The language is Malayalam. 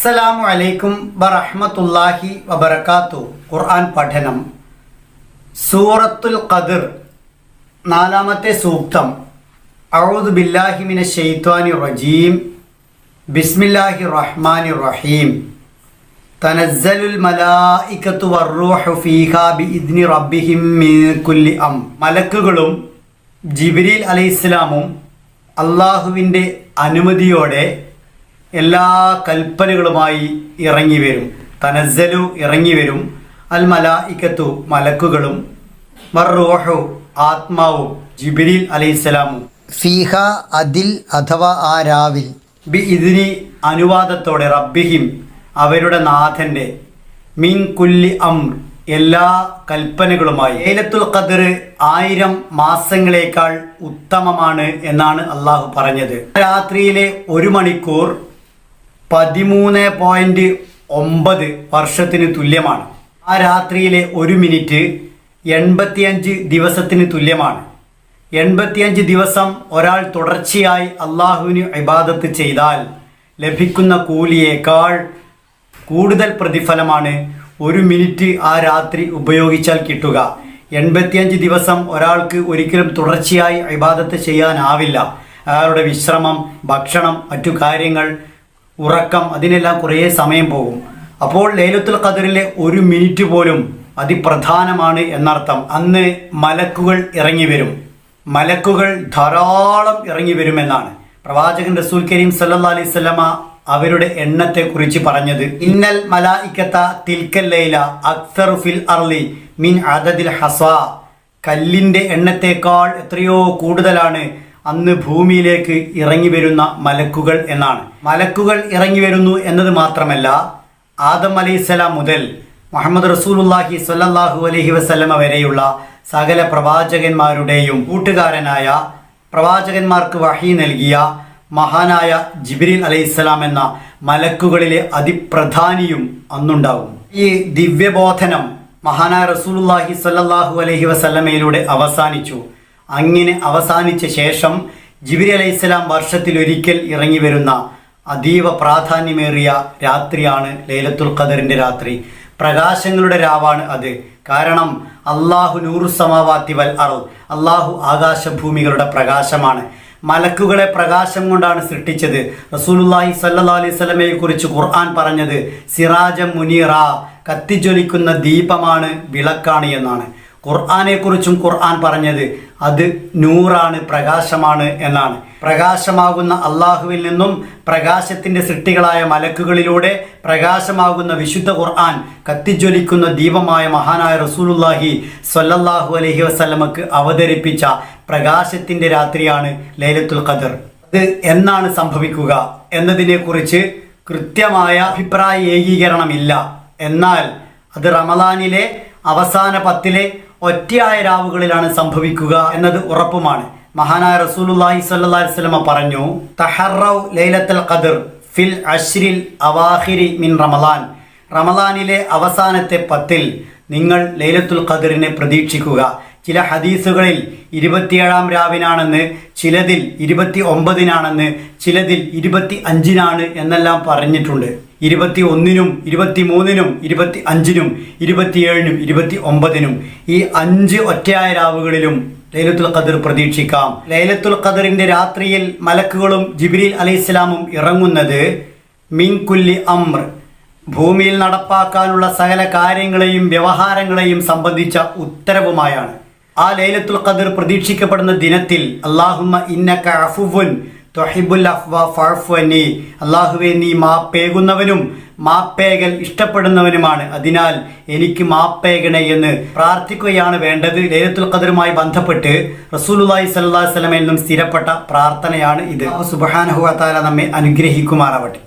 അസ്സലാമു അലൈക്കും വറഹ്മത്തുള്ളാഹി വബറകാത്തു. ഖുർആൻ പഠനം. സൂറത്തുൽ ഖദർ നാലാമത്തെ സൂക്തം. അഊദു ബില്ലാഹി മിന ശൈത്വാനി റജീം. ബിസ്മില്ലാഹി റഹ്മാനി റഹീം. തനസ്സലുൽ മലായികത്തു വർറൂഹു ഫീഹാ ബിഇദ്നി റബ്ബിഹിം മിൻ കുല്ലി അം. മലക്കുകളും ജിബ്രീൽ അലൈഹിസ്സലാമും അള്ളാഹുവിന്റെ അനുമതിയോടെ എല്ലാ കൽപ്പനകളുമായി ഇറങ്ങി വരും. തനസ്സലു ഇറങ്ങി വരും. അൽ മലായിക്കത്തു മലക്കുകളും മർറൂഹു ആത്മാവും ജിബിരിൽ അലൈഹിസ്സലാമും. ഫീഹ അതിൽ അഥവാ ആ രാവിൽ. ബി ഇതിനി അനുവാദത്തോടെ റബ്ബിഹിം അവരുടെ നാഥന്റെ മിൻ കുല്ലി അം എല്ലാ കൽപ്പനകളുമായി. ഏലത്തുൽ ഖദർ ആയിരം മാസങ്ങളേക്കാൾ ഉത്തമമാണ് എന്നാണ് അള്ളാഹു പറഞ്ഞത്. രാത്രിയിലെ ഒരു മണിക്കൂർ പതിമൂന്ന് പോയിന്റ് ഒമ്പത് വർഷത്തിന് തുല്യമാണ്. ആ രാത്രിയിലെ ഒരു മിനിറ്റ് എൺപത്തിയഞ്ച് ദിവസത്തിന് തുല്യമാണ്. എൺപത്തിയഞ്ച് ദിവസം ഒരാൾ തുടർച്ചയായി അള്ളാഹുവിന് ഇബാദത്ത് ചെയ്താൽ ലഭിക്കുന്ന കൂലിയേക്കാൾ കൂടുതൽ പ്രതിഫലമാണ് ഒരു മിനിറ്റ് ആ രാത്രി ഉപയോഗിച്ചാൽ കിട്ടുക. എൺപത്തിയഞ്ച് ദിവസം ഒരാൾക്ക് ഒരിക്കലും തുടർച്ചയായി ഇബാദത്ത് ചെയ്യാനാവില്ല. അയാളുടെ വിശ്രമം ഭക്ഷണം മറ്റു കാര്യങ്ങൾ ഉറക്കം അതിനെല്ലാം കുറേ സമയം പോകും. അപ്പോൾ ലൈലത്തുൽ ഖദറിലെ ഒരു മിനിറ്റ് പോലും അതിപ്രധാനമാണ് എന്നർത്ഥം. അന്ന് മലക്കുകൾ ഇറങ്ങി വരും. മലക്കുകൾ ധാരാളം ഇറങ്ങി വരുമെന്നാണ് പ്രവാചകൻ റസൂൽ കരീം സല്ലാ അലൈഹി സ്വലമ അവരുടെ എണ്ണത്തെ കുറിച്ച് പറഞ്ഞത് ഇന്നൽ മലായിക്കത്ത തിൽക്കൽ ലൈല അക്സറു ഫിൽ അർലി മിൻ അദദിൽ ഹസ കല്ലിന്റെ എണ്ണത്തേക്കാൾ എത്രയോ കൂടുതലാണ് അന്ന് ഭൂമിയിലേക്ക് ഇറങ്ങി വരുന്ന മലക്കുകൾ എന്നാണ്. മലക്കുകൾ ഇറങ്ങി വരുന്നു എന്നത് മാത്രമല്ല ആദം അലൈഹിസ്സലാം മുതൽ മുഹമ്മദ് റസൂലുല്ലാഹി സ്വല്ലല്ലാഹു അലഹി വസ്ലമ വരെയുള്ള സകല പ്രവാചകന്മാരുടെയും കൂട്ടുകാരനായ പ്രവാചകന്മാർക്ക് വഹി നൽകിയ മഹാനായ ജിബ്രീൽ അലൈഹിസ്സലാം എന്ന മലക്കുകളിലെ അതിപ്രധാനിയും അന്നുണ്ടാവും. ഈ ദിവ്യബോധനം മഹാനായ റസൂലുല്ലാഹി സ്വല്ലല്ലാഹു അലഹി വസ്ലമയിലൂടെ അവസാനിച്ചു. അങ്ങനെ അവസാനിച്ച ശേഷം ജിബിരി വർഷത്തിൽ വർഷത്തിലൊരിക്കൽ ഇറങ്ങി വരുന്ന അതീവ പ്രാധാന്യമേറിയ രാത്രിയാണ് ലൈലത്തുൽ ഖദറിന്റെ രാത്രി. പ്രകാശങ്ങളുടെ രാവാണ് അത്. കാരണം അള്ളാഹു നൂറു സമാവാത്തി വൽ അറു അള്ളാഹു ആകാശഭൂമികളുടെ പ്രകാശമാണ്. മലക്കുകളെ പ്രകാശം കൊണ്ടാണ് സൃഷ്ടിച്ചത്. റസൂലുല്ലാഹി സല്ലാ അലൈഹി സ്വലമയെ കുറിച്ച് ഖുർആൻ പറഞ്ഞത് സിറാജം മുനീറ കത്തിജ്വലിക്കുന്ന ദീപമാണ് വിളക്കാണ് എന്നാണ്. ഖുർആനെ കുറിച്ചും ഖുർആൻ പറഞ്ഞത് അത് നൂറാണ് പ്രകാശമാണ് എന്നാണ്. പ്രകാശമാകുന്ന അള്ളാഹുവിൽ നിന്നും പ്രകാശത്തിന്റെ സൃഷ്ടികളായ മലക്കുകളിലൂടെ പ്രകാശമാകുന്ന വിശുദ്ധ ഖുർആൻ കത്തിജ്വലിക്കുന്ന ദീപമായ മഹാനായ റസൂലുല്ലാഹി സ്വല്ലല്ലാഹു അലഹി വസ്ലമക്ക് അവതരിപ്പിച്ച പ്രകാശത്തിന്റെ രാത്രിയാണ് ലൈലത്തുൽ ഖദർ. അത് എന്നാണ് സംഭവിക്കുക എന്നതിനെക്കുറിച്ച് കൃത്യമായ അഭിപ്രായ ഏകീകരണമില്ല. എന്നാൽ അത് റമദാനിലെ അവസാന പത്തിലെ ഒറ്റയായ രാവുകളിലാണ് സംഭവിക്കുക എന്നത് ഉറപ്പുമാണ്. മഹാനായ റസൂലുല്ലാഹി സ്വല്ലല്ലാഹി അലൈഹി വസല്ലമ പറഞ്ഞു തഹറൗ ലൈലത്തുൽ ഖദർ ഫിൽ അഷ്രിൽ അവാഹിരി മിൻ റമദാൻ. റമദാനിലെ അവസാനത്തെ പത്തിൽ നിങ്ങൾ ലൈലത്തുൽ ഖദറിനെ പ്രതീക്ഷിക്കുക. ചില ഹദീസുകളിൽ ഇരുപത്തിയേഴാം രാവിനാണെന്ന് ചിലതിൽ ഇരുപത്തി ഒമ്പതിനാണെന്ന് ചിലതിൽ ഇരുപത്തി അഞ്ചിനാണ് എന്നെല്ലാം പറഞ്ഞിട്ടുണ്ട്. ഇരുപത്തി ഒന്നിനും ഇരുപത്തി മൂന്നിനും ഇരുപത്തി അഞ്ചിനും ഇരുപത്തിയേഴിനും ഇരുപത്തി ഒമ്പതിനും ഈ അഞ്ച് ഒറ്റയായ രാവുകളിലും ലൈലത്തുൽ ഖദർ പ്രതീക്ഷിക്കാം. ലൈലത്തുൽ ഖദറിന്റെ രാത്രിയിൽ മലക്കുകളും ജിബ്രീൽ അലൈഹിസ്ലാമും ഇറങ്ങുന്നത് മിൻകുല്ലി അമ്ര ഭൂമിയിൽ നടപ്പാക്കാനുള്ള സകല കാര്യങ്ങളെയും വ്യവഹാരങ്ങളെയും സംബന്ധിച്ച ഉത്തരവുമായാണ്. ആ ലൈലത്തുൽ ഖദർ പ്രതീക്ഷിക്കപ്പെടുന്ന ദിനത്തിൽ അള്ളാഹുമ്മ ഇന്നക അഫുവുൻ തൊഹിബുൽ അഫ്വ അള്ളാഹുവെ നീ മാപ്പേകുന്നവനും മാപ്പേകൽ ഇഷ്ടപ്പെടുന്നവനുമാണ്. അതിനാൽ എനിക്ക് മാപ്പേകണേ എന്ന് പ്രാർത്ഥിക്കുകയാണ് വേണ്ടത്. ലേലത്തുൽ ഖദറുമായി ബന്ധപ്പെട്ട് റസൂലുള്ളാഹി സ്വല്ലല്ലാഹി വസല്ലമയിൽ നിന്നും സ്ഥിരപ്പെട്ട പ്രാർത്ഥനയാണ് ഇത്. തആല നമ്മെ അനുഗ്രഹിക്കുമാറാവട്ടെ.